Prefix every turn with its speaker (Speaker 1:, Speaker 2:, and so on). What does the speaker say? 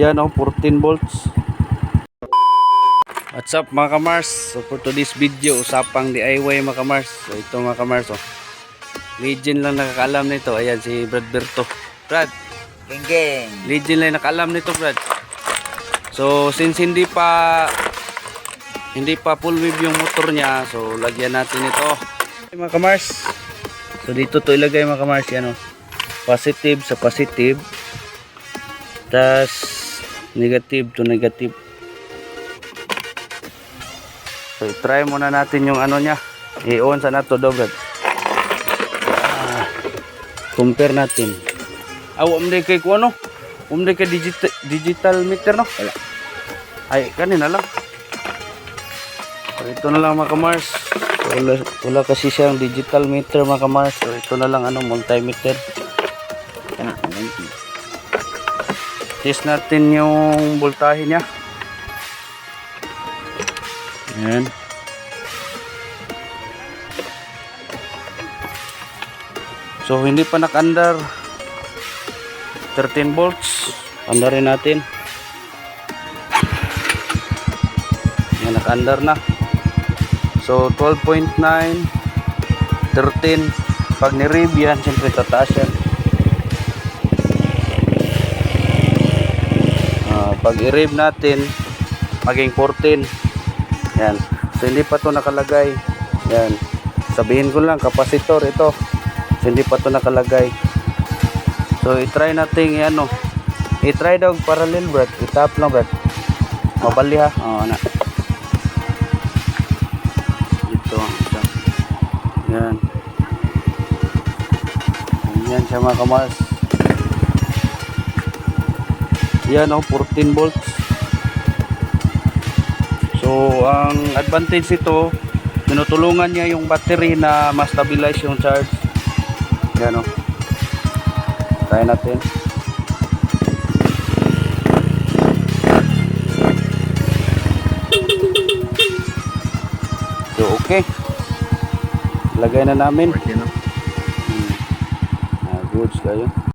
Speaker 1: Yan oh, 14 volts. What's up mga kamars? So for today's video, usapang DIY mga kamars. So ito mga kamars oh. Legend lang nakakaalam nito. Ayan si Brad Berto. Brad,
Speaker 2: Geng geng.
Speaker 1: legend lang nakaalam nito Brad. So since hindi pa hindi pa full wave yung motor niya, so lagyan natin ito. Okay, mga kamars. So dito to ilagay mga kamars yan oh. Positive sa positive. Tas negative to negative. So i-try muna natin yung ano niya. I-on sa nato Brad. Ah, compare natin. Aw, umday kay ko ano? Umday kay digital, digital meter no? Wala. Ay, kanina lang. So, ito na lang mga kamars. So, wala, wala kasi siyang digital meter mga kamars. So, ito na lang ano, multimeter. Test natin yung voltahe niya. Yan. So, hindi pa nakandar 13 volts. Andarin natin. Yan, naka-under na. So, 12.9, 13. Pag ni-rev yan, siyempre tataas yan. Pag i-rev natin, maging 14. Yan. So, hindi pa to nakalagay. Yan. Sabihin ko lang, kapasitor ito. So, hindi pa to nakalagay. So, i-try natin ano. I-try daw parallel, brad. I-tap lang, brad. Mabali ha. Oo, na. Ito. ito. Yan. Yan siya mga kamars. Yan oh, 14 volts. So, ang advantage ito, tinutulungan niya yung battery na ma-stabilize yung charge. Yan oh. Try natin. So, okay. Lagay na namin. Hmm. Ah, goods kayo.